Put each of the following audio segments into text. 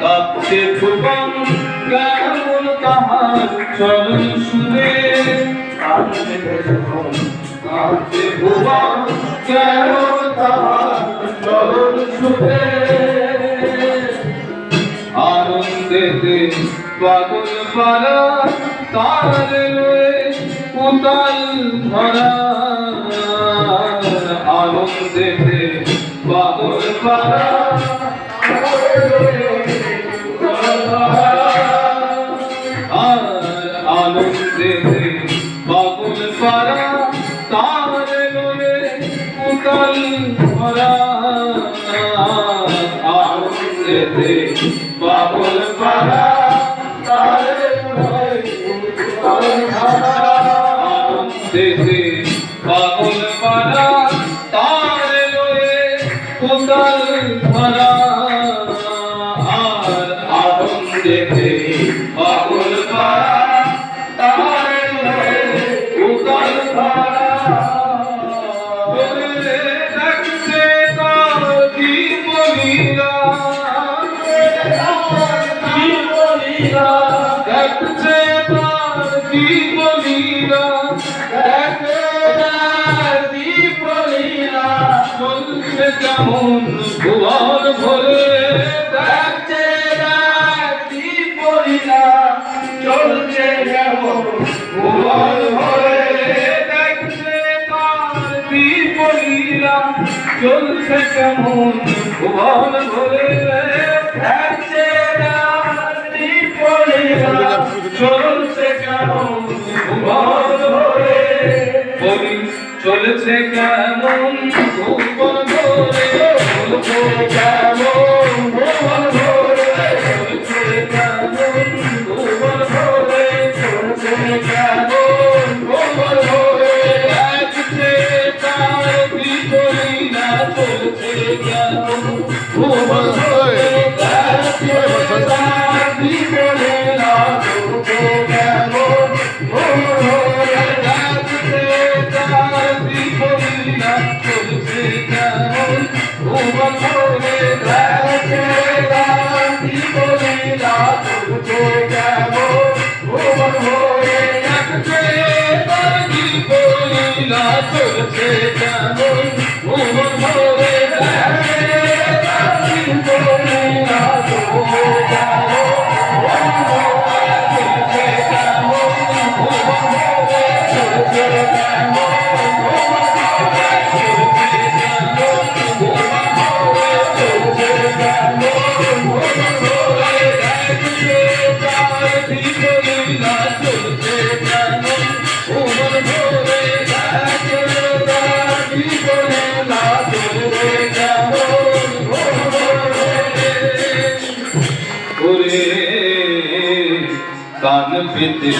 কাঁপছে ভুবন কেমন তাহার চরণ সুরে ভুবন কেমন তাহার চরণ সুরে আনন্দেতে পাগল পারা তার উতাল ধরা আনন্দেতে পাগল পারা আনন্দেতে পাগল পারা তার লয়ে উতাল ধরা আর আনন্দেতে পাগল কেমন ভুবন ভরে দেখছে তার জীবনীরা চলছে কেমন ভুবন ভরে দেখছে তার জীবনীরা চলছে কেমন ভুবন ভরে দেখছে তার জীবনীরা চলছে কেমন ভুবন ভরে চলেছে কেমন চলছে পেতে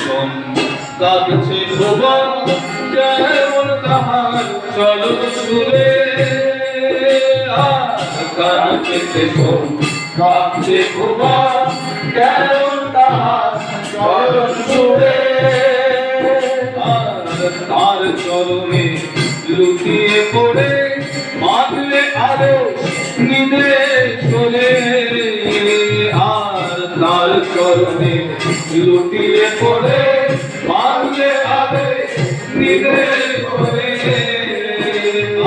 ভুবন কেমন তাহার আর ভুবন কেমন তাহার তার চরণে লুকিয়ে পড়ে মাতলে আলো নিদে চলে। আর তার চরণে লুটিয়ে পড়ে মাতলে আলো নিদে চলে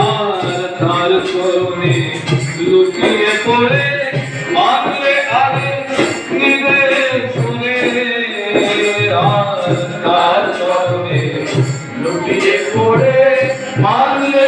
আর তার চরণে লুটিয়ে পড়ে মাতলে আলো নিদে চলে আর তার চরণে লুটিয়ে পড়ে মানলে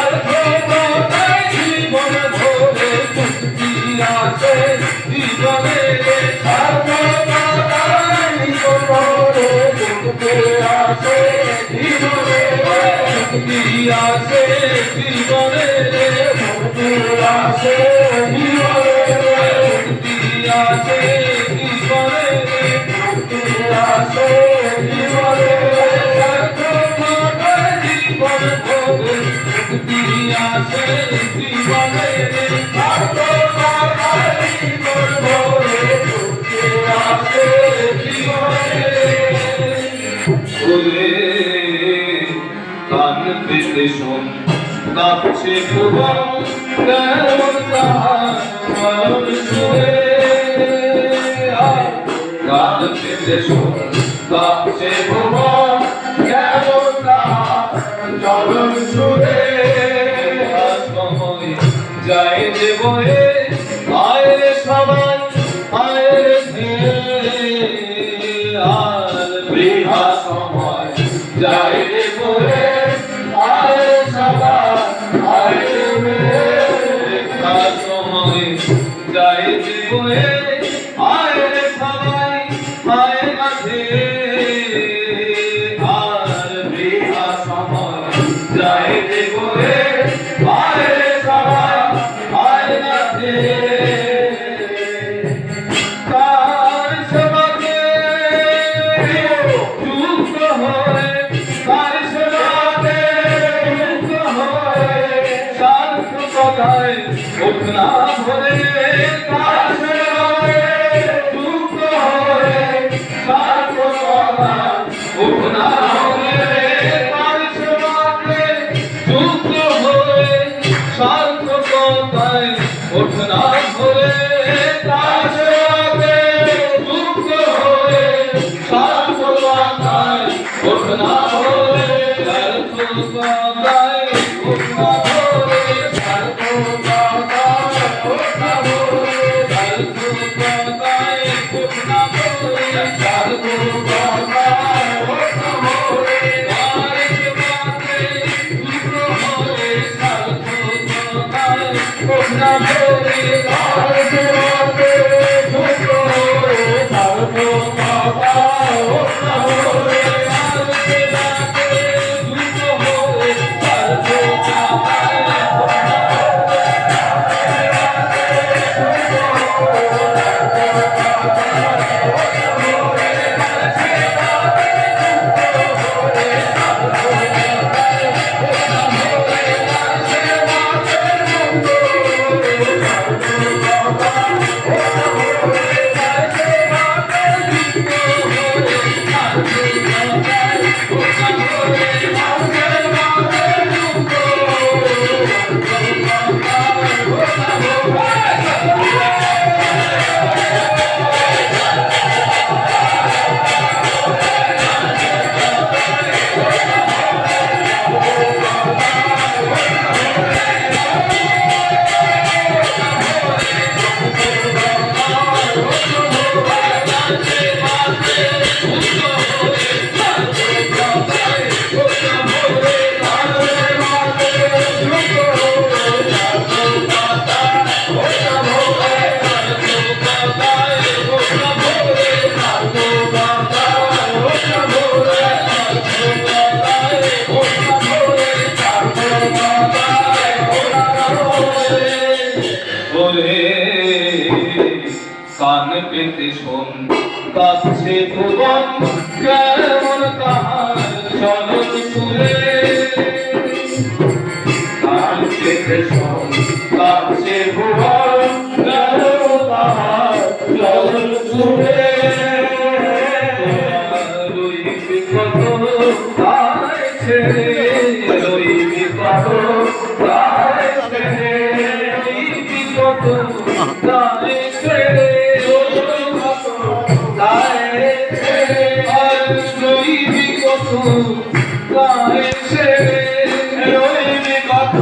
আসে কি করে? তুমি আসো কি করে তুমি আসে কি করে কান পেতে শোন কাছে ভুবন কেমন তাহার শুয়ে কাজ পেতে তাপসে ভুবন কেমন চরণ সুরে যায় যে বয়ে। नाम Música বলে কান পেতে শোন কাছে কেমন কাহা গায়ে ছেড়ে রইবি কত।